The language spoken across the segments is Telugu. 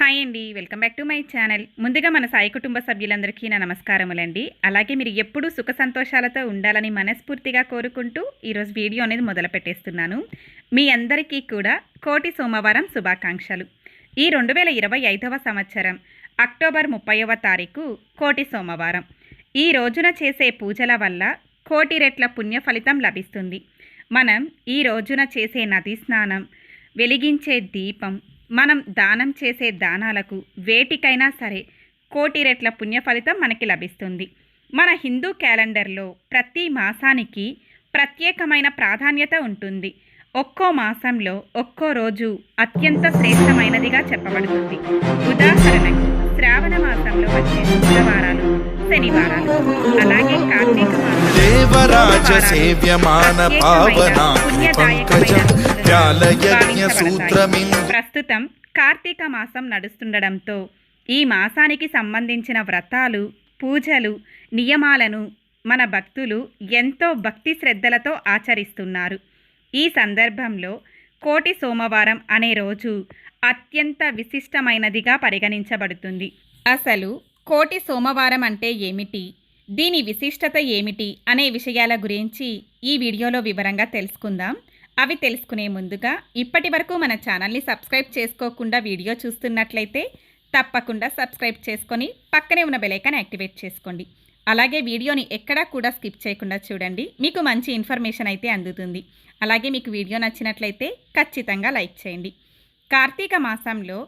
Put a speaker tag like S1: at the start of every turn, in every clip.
S1: హాయ్ అండి. Welcome back to my channel. ముందుగా మన సాయి కుటుంబ సభ్యులందరికీ నా నమస్కారములండి. అలాగే మీరు ఎప్పుడూ సుఖ సంతోషాలతో ఉండాలని మనస్ఫూర్తిగా కోరుకుంటూ ఈరోజు వీడియో అనేది మొదలు పెట్టేస్తున్నాను. మీ అందరికీ కూడా కోటి సోమవారం శుభాకాంక్షలు. ఈ రెండు వేల ఇరవై ఐదవ సంవత్సరం అక్టోబర్ ముప్పైవ తారీఖు కోటి సోమవారం. ఈ రోజున చేసే పూజల వల్ల కోటి రెట్ల పుణ్య ఫలితం లభిస్తుంది. మనం ఈ రోజున చేసే నదీ స్నానం వెలిగించే దీపం మనం దానం చేసే దానాలకు వేటికైనా సరే కోటి రెట్ల పుణ్య ఫలితం మనకి లభిస్తుంది. మన హిందూ క్యాలెండర్లో ప్రతి మాసానికి ప్రత్యేకమైన ప్రాధాన్యత ఉంటుంది. ఒక్కో మాసంలో ఒక్కో రోజు అత్యంత శ్రేష్టమైనదిగా చెప్పబడుతుంది. ఉదాహరణకు శ్రావణ మాసంలో వచ్చే శుక్రవారాలు శనివారాలు. అలాగే కార్తీక
S2: దేవరాజ సేవ్యమాన పావన పంకజం. వ్యాలయజ్ఞ
S1: ప్రస్తుతం కార్తీక మాసం నడుస్తుండడంతో ఈ మాసానికి సంబంధించిన వ్రతాలు పూజలు నియమాలను మన భక్తులు ఎంతో భక్తి శ్రద్ధలతో ఆచరిస్తున్నారు. ఈ సందర్భంలో కోటి సోమవారం అనే రోజు అత్యంత విశిష్టమైనదిగా పరిగణించబడుతుంది. అసలు కోటి సోమవారం అంటే ఏమిటి? దీని విశిష్టత ఏమిటి? అనే విషయాల గురించి ఈ వీడియోలో వివరంగా తెలుసుకుందాం. అవి తెలుసుకునే ముందుగా ఇప్పటి వరకు మన ఛానల్ని సబ్స్క్రైబ్ చేసుకోకుండా వీడియో చూస్తున్నట్లయితే తప్పకుండా సబ్స్క్రైబ్ చేసుకొని పక్కనే ఉన్న బెలైకాన్ యాక్టివేట్ చేసుకోండి. అలాగే వీడియోని ఎక్కడా కూడా స్కిప్ చేయకుండా చూడండి. మీకు మంచి ఇన్ఫర్మేషన్ అయితే అందుతుంది. అలాగే మీకు వీడియో నచ్చినట్లయితే ఖచ్చితంగా లైక్ చేయండి. కార్తీక మాసంలో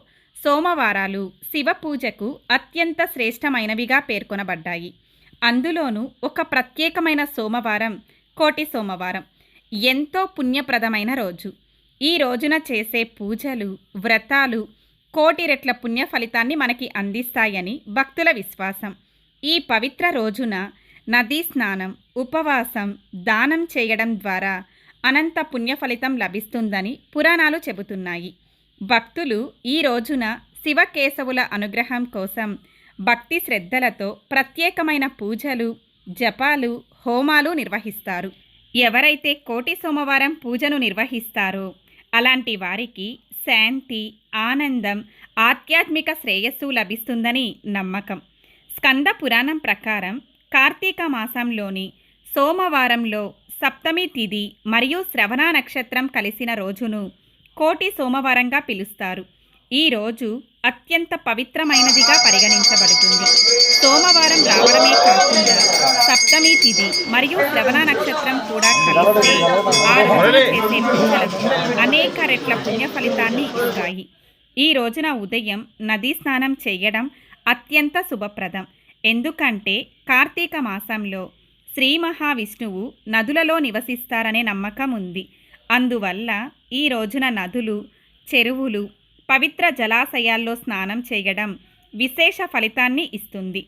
S1: సోమవారాలు శివ పూజకు అత్యంత శ్రేష్టమైనవిగా పేర్కొనబడ్డాయి. అందులోనూ ఒక ప్రత్యేకమైన సోమవారం కోటి సోమవారం ఎంతో పుణ్యప్రదమైన రోజు. ఈ రోజున చేసే పూజలు వ్రతాలు కోటి రెట్ల పుణ్య ఫలితాన్ని మనకి అందిస్తాయని భక్తుల విశ్వాసం. ఈ పవిత్ర రోజున నదీ స్నానం ఉపవాసం దానం చేయడం ద్వారా అనంత పుణ్య ఫలితం లభిస్తుందని పురాణాలు చెబుతున్నాయి. భక్తులు ఈ రోజున శివకేశవుల అనుగ్రహం కోసం భక్తి శ్రద్ధలతో ప్రత్యేకమైన పూజలు జపాలు హోమాలు నిర్వహిస్తారు. ఎవరైతే కోటి సోమవారం పూజను నిర్వహిస్తారో అలాంటి వారికి శాంతి ఆనందం ఆధ్యాత్మిక శ్రేయస్సు లభిస్తుందని నమ్మకం. స్కంద పురాణం ప్రకారం కార్తీక మాసంలోని సోమవారంలో సప్తమి తిథి మరియు శ్రవణ నక్షత్రం కలిసిన రోజును కోటి సోమవారంగా పిలుస్తారు. ఈ రోజు అత్యంత పవిత్రమైనదిగా పరిగణించబడుతుంది. సోమవారం రావడమే కాకుండా సప్తమి తిథి మరియు శ్రవణ నక్షత్రం కూడా కలిస్తే ఆ రోజున చేసే పూజలకు అనేక రెట్ల పుణ్య ఫలితాన్ని ఇస్తాయి. ఈ రోజున ఉదయం నదీ స్నానం చేయడం అత్యంత శుభప్రదం. ఎందుకంటే కార్తీక మాసంలో శ్రీ మహావిష్ణువు నదులలో నివసిస్తారనే నమ్మకం ఉంది. అందువల్ల ఈ రోజున నదులు చెరువులు పవిత్ర జలాశయాల్లో స్నానం చేయడం విశేష ఫలితాన్ని ఇస్తుంది.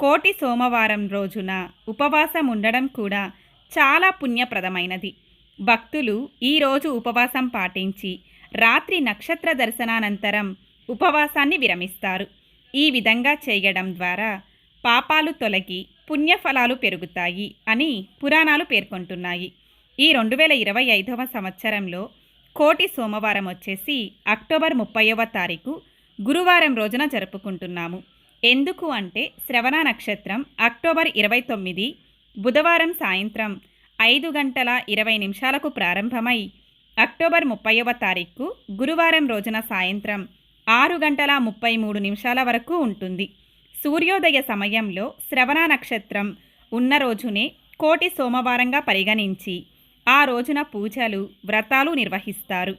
S1: కోటి సోమవారం రోజున ఉపవాసం ఉండడం కూడా చాలా పుణ్యప్రదమైనది. భక్తులు ఈరోజు ఉపవాసం పాటించి రాత్రి నక్షత్ర దర్శనానంతరం ఉపవాసాన్ని విరమిస్తారు. ఈ విధంగా చేయడం ద్వారా పాపాలు తొలగి పుణ్యఫలాలు పెరుగుతాయి అని పురాణాలు పేర్కొంటున్నాయి. ఈ రెండు వేల ఇరవై ఐదవ సంవత్సరంలో కోటి సోమవారం వచ్చేసి అక్టోబర్ ముప్పైవ తారీఖు గురువారం రోజున జరుపుకుంటున్నాము. ఎందుకు అంటే శ్రవణ నక్షత్రం అక్టోబర్ ఇరవై తొమ్మిది బుధవారం సాయంత్రం ఐదు గంటల ఇరవై నిమిషాలకు ప్రారంభమై అక్టోబర్ ముప్పైవ తారీఖు గురువారం రోజున సాయంత్రం ఆరు గంటల ముప్పై మూడు నిమిషాల వరకు ఉంటుంది. సూర్యోదయ సమయంలో శ్రవణ నక్షత్రం ఉన్న రోజునే కోటి సోమవారంగా పరిగణించి ఆ రోజున పూజలు వ్రతాలు నిర్వహిస్తారు.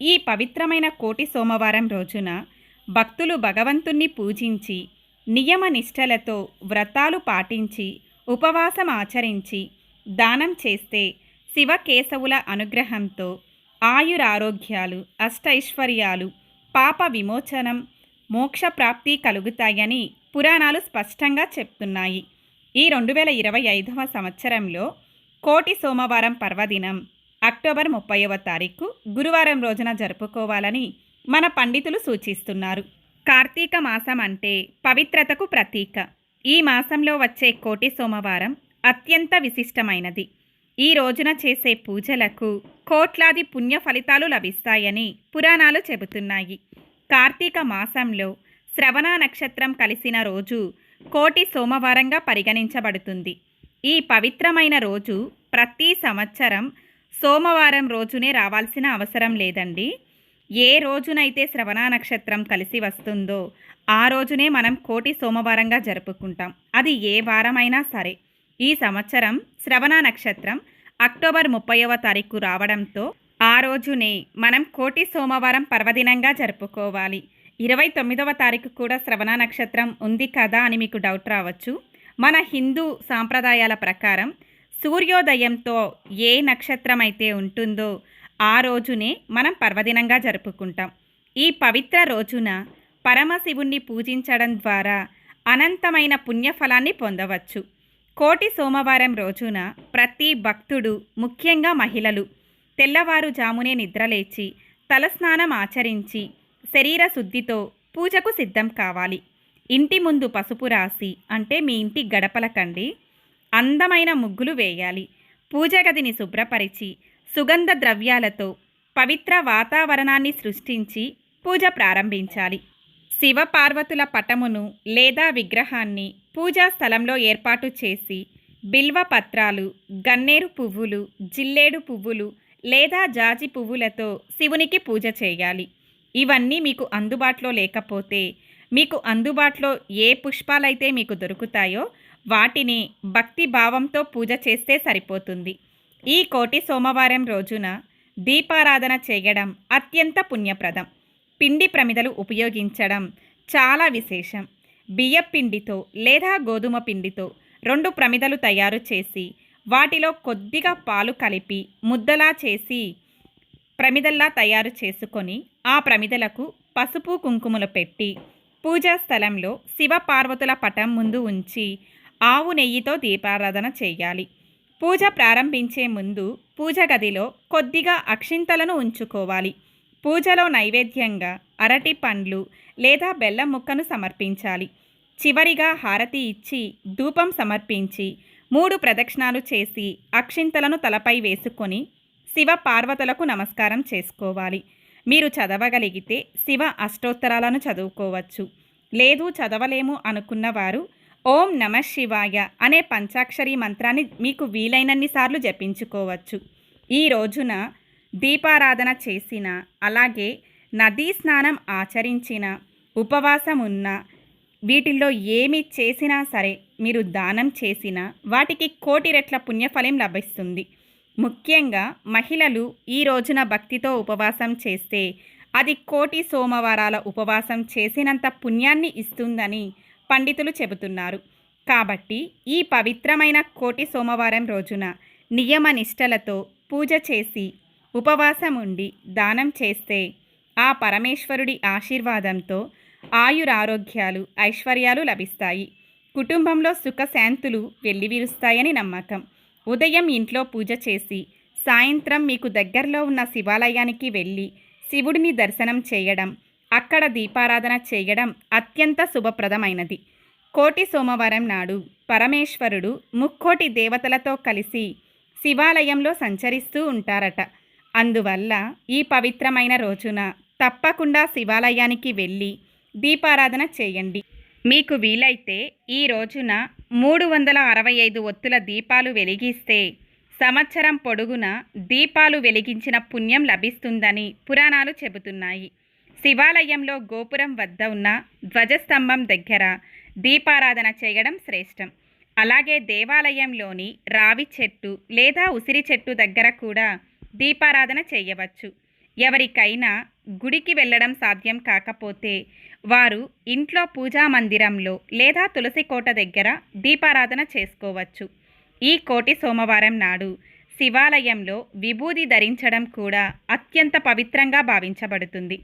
S1: ఈ పవిత్రమైన కోటి సోమవారం రోజున భక్తులు భగవంతుణ్ణి పూజించి నియమ నిష్టలతో వ్రతాలు పాటించి ఉపవాసం ఆచరించి దానం చేస్తే శివకేశవుల అనుగ్రహంతో ఆయురారోగ్యాలు అష్టైశ్వర్యాలు పాప విమోచనం మోక్షప్రాప్తి కలుగుతాయని పురాణాలు స్పష్టంగా చెప్తున్నాయి. ఈ రెండు వేల ఇరవై ఐదవ సంవత్సరంలో కోటి సోమవారం పర్వదినం. అక్టోబర్ ముప్పైవ తారీఖు గురువారం రోజున జరుపుకోవాలని మన పండితులు సూచిస్తున్నారు. కార్తీక మాసం అంటే పవిత్రతకు ప్రతీక. ఈ మాసంలో వచ్చే కోటి సోమవారం అత్యంత విశిష్టమైనది. ఈ రోజున చేసే పూజలకు కోట్లాది పుణ్య ఫలితాలు లభిస్తాయని పురాణాలు చెబుతున్నాయి. కార్తీక మాసంలో శ్రవణ నక్షత్రం కలిసిన రోజు కోటి సోమవారంగా పరిగణించబడుతుంది. ఈ పవిత్రమైన రోజు ప్రతి సంవత్సరం సోమవారం రోజునే రావాల్సిన అవసరం లేదండి. ఏ రోజునైతే శ్రవణ నక్షత్రం కలిసి వస్తుందో ఆ రోజునే మనం కోటి సోమవారంగా జరుపుకుంటాం. అది ఏ వారమైనా సరే. ఈ సంవత్సరం శ్రవణ నక్షత్రం అక్టోబర్ ముప్పైవ తారీఖు రావడంతో ఆ రోజునే మనం కోటి సోమవారం పర్వదినంగా జరుపుకోవాలి. ఇరవై తొమ్మిదవ తారీఖు కూడా శ్రవణ నక్షత్రం ఉంది కదా అని మీకు డౌట్ రావచ్చు. మన హిందూ సాంప్రదాయాల ప్రకారం సూర్యోదయంతో ఏ నక్షత్రం అయితే ఉంటుందో ఆ రోజునే మనం పర్వదినంగా జరుపుకుంటాం. ఈ పవిత్ర రోజున పరమశివుణ్ణి పూజించడం ద్వారా అనంతమైన పుణ్యఫలాన్ని పొందవచ్చు. కోటి సోమవారం రోజున ప్రతి భక్తుడు ముఖ్యంగా మహిళలు తెల్లవారుజామునే నిద్రలేచి తలస్నానం ఆచరించి శరీర శుద్ధితో పూజకు సిద్ధం కావాలి. ఇంటి ముందు పసుపు రాసి అంటే మీ ఇంటి గడపలకండి అందమైన ముగ్గులు వేయాలి. పూజ గదిని శుభ్రపరిచి సుగంధ ద్రవ్యాలతో పవిత్ర వాతావరణాన్ని సృష్టించి పూజ ప్రారంభించాలి. శివ పార్వతుల పటమును లేదా విగ్రహాన్ని పూజా స్థలంలో ఏర్పాటు చేసి బిల్వ పత్రాలు గన్నేరు పువ్వులు జిల్లేడు పువ్వులు లేదా జాజి పువ్వులతో శివునికి పూజ చేయాలి. ఇవన్నీ మీకు అందుబాటులో లేకపోతే మీకు అందుబాటులో ఏ పుష్పాలైతే మీకు దొరుకుతాయో వాటిని భక్తి భావంతో పూజ చేస్తే సరిపోతుంది. ఈ కోటి సోమవారం రోజున దీపారాధన చేయడం అత్యంత పుణ్యప్రదం. పిండి ప్రమిదలు ఉపయోగించడం చాలా విశేషం. బియ్య పిండితో లేదా గోధుమ పిండితో రెండు ప్రమిదలు తయారు చేసి వాటిలో కొద్దిగా పాలు కలిపి ముద్దలా చేసి ప్రమిదల్లా తయారు చేసుకొని ఆ ప్రమిదలకు పసుపు కుంకుమలు పెట్టి పూజా స్థలంలో శివ పార్వతుల పటం ముందు ఉంచి ఆవు నెయ్యితో దీపారాధన చేయాలి. పూజ ప్రారంభించే ముందు పూజ గదిలో కొద్దిగా అక్షింతలను ఉంచుకోవాలి. పూజలో నైవేద్యంగా అరటి పండ్లు లేదా బెల్లం ముక్కను సమర్పించాలి. చివరిగా హారతి ఇచ్చి ధూపం సమర్పించి మూడు ప్రదక్షిణాలు చేసి అక్షింతలను తలపై వేసుకొని శివ పార్వతులకు నమస్కారం చేసుకోవాలి. మీరు చదవగలిగితే శివ అష్టోత్తరాలను చదువుకోవచ్చు. లేదు చదవలేము అనుకున్నవారు ఓం నమ శివాయ అనే పంచాక్షరి మంత్రాన్ని మీకు వీలైనన్ని సార్లు జపించుకోవచ్చు. ఈ రోజున దీపారాధన చేసిన అలాగే నదీ స్నానం ఆచరించిన ఉపవాసం ఉన్న వీటిల్లో ఏమి చేసినా సరే మీరు దానం చేసినా వాటికి కోటి రెట్ల పుణ్యఫలం లభిస్తుంది. ముఖ్యంగా మహిళలు ఈ రోజున భక్తితో ఉపవాసం చేస్తే అది కోటి సోమవారాల ఉపవాసం చేసినంత పుణ్యాన్ని ఇస్తుందని పండితులు చెబుతున్నారు. కాబట్టి ఈ పవిత్రమైన కోటి సోమవారం రోజున నియమ నిష్టలతో పూజ చేసి ఉపవాసం ఉండి దానం చేస్తే ఆ పరమేశ్వరుడి ఆశీర్వాదంతో ఆయురారోగ్యాలు ఐశ్వర్యాలు లభిస్తాయి. కుటుంబంలో సుఖశాంతులు వెల్లివిరుస్తాయని నమ్మకం. ఉదయం ఇంట్లో పూజ చేసి సాయంత్రం మీకు దగ్గరలో ఉన్న శివాలయానికి వెళ్ళి శివుడిని దర్శనం చేయడం అక్కడ దీపారాధన చేయడం అత్యంత శుభప్రదమైనది. కోటి సోమవారం నాడు పరమేశ్వరుడు ముక్కోటి దేవతలతో కలిసి శివాలయంలో సంచరిస్తూ ఉంటారట. అందువల్ల ఈ పవిత్రమైన రోజున తప్పకుండా శివాలయానికి వెళ్ళి దీపారాధన చేయండి. మీకు వీలైతే ఈ రోజున మూడు వందల అరవై ఐదు ఒత్తుల దీపాలు వెలిగిస్తే సంవత్సరం పొడుగున దీపాలు వెలిగించిన పుణ్యం లభిస్తుందని పురాణాలు చెబుతున్నాయి. శివాలయంలో గోపురం వద్ద ఉన్న ధ్వజస్తంభం దగ్గర దీపారాధన చేయడం శ్రేష్టం. అలాగే దేవాలయంలోని రావి చెట్టు లేదా ఉసిరి చెట్టు దగ్గర కూడా దీపారాధన చేయవచ్చు. ఎవరికైనా గుడికి వెళ్ళడం సాధ్యం కాకపోతే వారు ఇంట్లో పూజా మందిరంలో లేదా తులసి కోట దగ్గర దీపారాధన చేసుకోవచ్చు. ఈ కోటి సోమవారం నాడు శివాలయంలో విభూది ధరించడం కూడా అత్యంత పవిత్రంగా భావించబడుతుంది.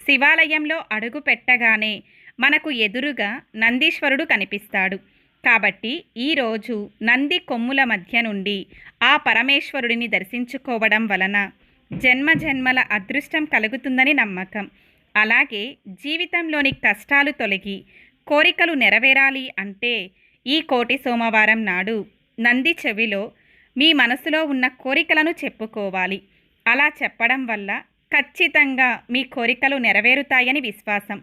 S1: శివాలయంలో అడుగు పెట్టగానే మనకు ఎదురుగా నందీశ్వరుడు కనిపిస్తాడు. కాబట్టి ఈరోజు నంది కొమ్ముల మధ్య నుండి ఆ పరమేశ్వరుడిని దర్శించుకోవడం వలన జన్మ జన్మల అదృష్టం కలుగుతుందని నమ్మకం. అలాగే జీవితంలోని కష్టాలు తొలగి కోరికలు నెరవేరాలి అంటే ఈ కోటి సోమవారం నాడు నంది చెవిలో మీ మనసులో ఉన్న కోరికలను చెప్పుకోవాలి. అలా చెప్పడం వల్ల ఖచ్చితంగా మీ కోరికలు నెరవేరుతాయని విశ్వాసం.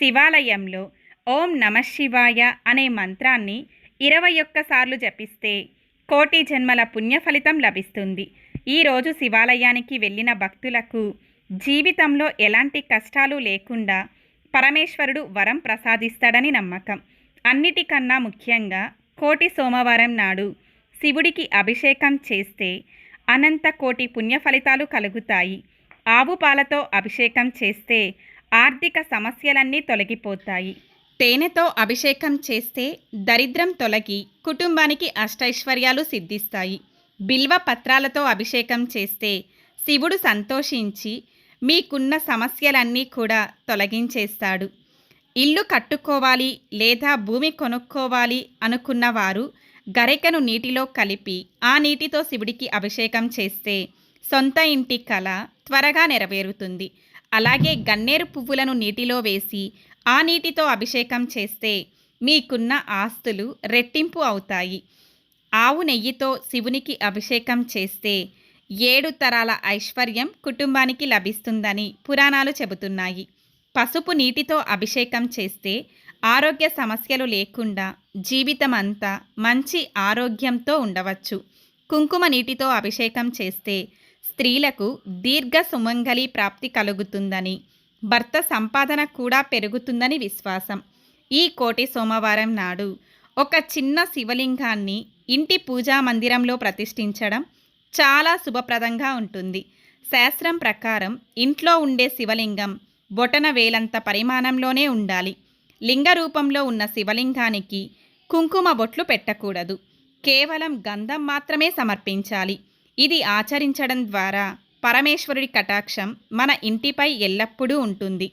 S1: శివాలయంలో ఓం నమ శివాయ అనే మంత్రాన్ని ఇరవై ఒక్కసార్లు జపిస్తే కోటి జన్మల పుణ్య ఫలితం లభిస్తుంది ఈరోజు శివాలయానికి వెళ్ళిన భక్తులకు జీవితంలో ఎలాంటి కష్టాలు లేకుండా పరమేశ్వరుడు వరం ప్రసాదిస్తాడని నమ్మకం. అన్నిటికన్నా ముఖ్యంగా కోటి సోమవారం నాడు శివుడికి అభిషేకం చేస్తే అనంత కోటి పుణ్య ఫలితాలు కలుగుతాయి. ఆవు పాలతో అభిషేకం చేస్తే ఆర్థిక సమస్యలన్నీ తొలగిపోతాయి. తేనెతో అభిషేకం చేస్తే దరిద్రం తొలగి కుటుంబానికి అష్టైశ్వర్యాలు సిద్ధిస్తాయి. బిల్వ పత్రాలతో అభిషేకం చేస్తే శివుడు సంతోషించి మీకున్న సమస్యలన్నీ కూడా తొలగించేస్తాడు. ఇల్లు కట్టుకోవాలి లేదా భూమి కొనుక్కోవాలి అనుకున్న వారు గరికను నీటిలో కలిపి ఆ నీటితో శివుడికి అభిషేకం చేస్తే సొంత ఇంటి కళ త్వరగా నెరవేరుతుంది. అలాగే గన్నేరు పువ్వులను నీటిలో వేసి ఆ నీటితో అభిషేకం చేస్తే మీకున్న ఆస్తులు రెట్టింపు అవుతాయి. ఆవు నెయ్యితో శివునికి అభిషేకం చేస్తే ఏడు తరాల ఐశ్వర్యం కుటుంబానికి లభిస్తుందని పురాణాలు చెబుతున్నాయి. పసుపు నీటితో అభిషేకం చేస్తే ఆరోగ్య సమస్యలు లేకుండా జీవితం అంతా మంచి ఆరోగ్యంతో ఉండవచ్చు. కుంకుమ నీటితో అభిషేకం చేస్తే స్త్రీలకు దీర్ఘ సుమంగళి ప్రాప్తి కలుగుతుందని భర్త సంపాదన కూడా పెరుగుతుందని విశ్వాసం. ఈ కోటి సోమవారం నాడు ఒక చిన్న శివలింగాన్ని ఇంటి పూజా మందిరంలో ప్రతిష్ఠించడం చాలా శుభప్రదంగా ఉంటుంది. శాస్త్రం ప్రకారం ఇంట్లో ఉండే శివలింగం బొటన వేలంత పరిమాణంలోనే ఉండాలి. లింగ రూపంలో ఉన్న శివలింగానికి కుంకుమ బొట్లు పెట్టకూడదు. కేవలం గంధం మాత్రమే సమర్పించాలి. ఇది ఆచరించడం ద్వారా పరమేశ్వరుడి కటాక్షం మన ఇంటిపై ఎల్లప్పుడూ ఉంటుంది.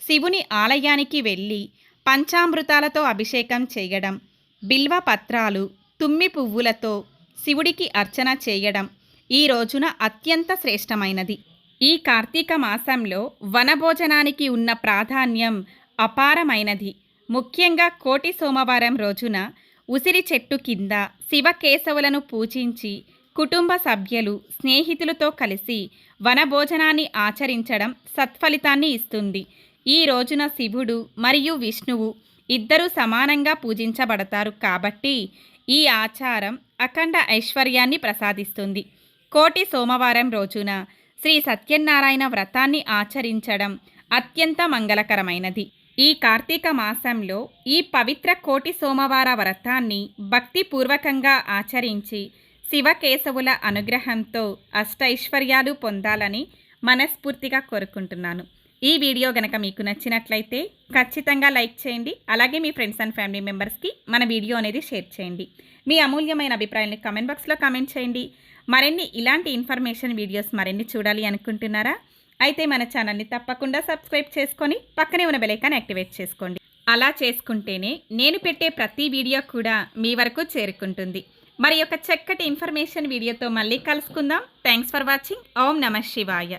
S1: శివుని ఆలయానికి వెళ్ళి పంచామృతాలతో అభిషేకం చేయడం బిల్వ పత్రాలు తుమ్మి పువ్వులతో శివుడికి అర్చన చేయడం ఈ రోజున అత్యంత శ్రేష్టమైనది. ఈ కార్తీక మాసంలో వనభోజనానికి ఉన్న ప్రాధాన్యం అపారమైనది. ముఖ్యంగా కోటి సోమవారం రోజున ఉసిరి చెట్టు కింద శివకేశవులను పూజించి కుటుంబ సభ్యులు స్నేహితులతో కలిసి వనభోజనాన్ని ఆచరించడం సత్ఫలితాన్ని ఇస్తుంది. ఈ రోజున శివుడు మరియు విష్ణువు ఇద్దరూ సమానంగా పూజించబడతారు కాబట్టి ఈ ఆచారం అఖండ ఐశ్వర్యాన్ని ప్రసాదిస్తుంది. కోటి సోమవారం రోజున శ్రీ సత్యనారాయణ వ్రతాన్ని ఆచరించడం అత్యంత మంగళకరమైనది. ఈ కార్తీక మాసంలో ఈ పవిత్ర కోటి సోమవార వ్రతాన్ని భక్తిపూర్వకంగా ఆచరించి శివకేశవుల అనుగ్రహంతో అష్టైశ్వర్యాలు పొందాలని మనస్ఫూర్తిగా కోరుకుంటున్నాను. ఈ వీడియో గనక మీకు నచ్చినట్లయితే ఖచ్చితంగా లైక్ చేయండి. అలాగే మీ ఫ్రెండ్స్ అండ్ ఫ్యామిలీ మెంబర్స్కి మన వీడియో అనేది షేర్ చేయండి. మీ అమూల్యమైన అభిప్రాయాన్ని కామెంట్ బాక్స్లో కామెంట్ చేయండి. మరిన్ని ఇలాంటి ఇన్ఫర్మేషన్ వీడియోస్ మరిన్ని చూడాలి అనుకుంటున్నారా? అయితే మన ఛానల్ని తప్పకుండా సబ్స్క్రైబ్ చేసుకొని పక్కనే ఉన్న బెలైకాన్ యాక్టివేట్ చేసుకోండి. అలా చేసుకుంటేనే నేను పెట్టే ప్రతి వీడియో కూడా మీ వరకు చేరుకుంటుంది. మరి ఒక చక్కటి ఇన్ఫర్మేషన్ వీడియోతో మళ్ళీ కలుసుకుందాం. Thanks for watching. ఓం నమ శివాయ.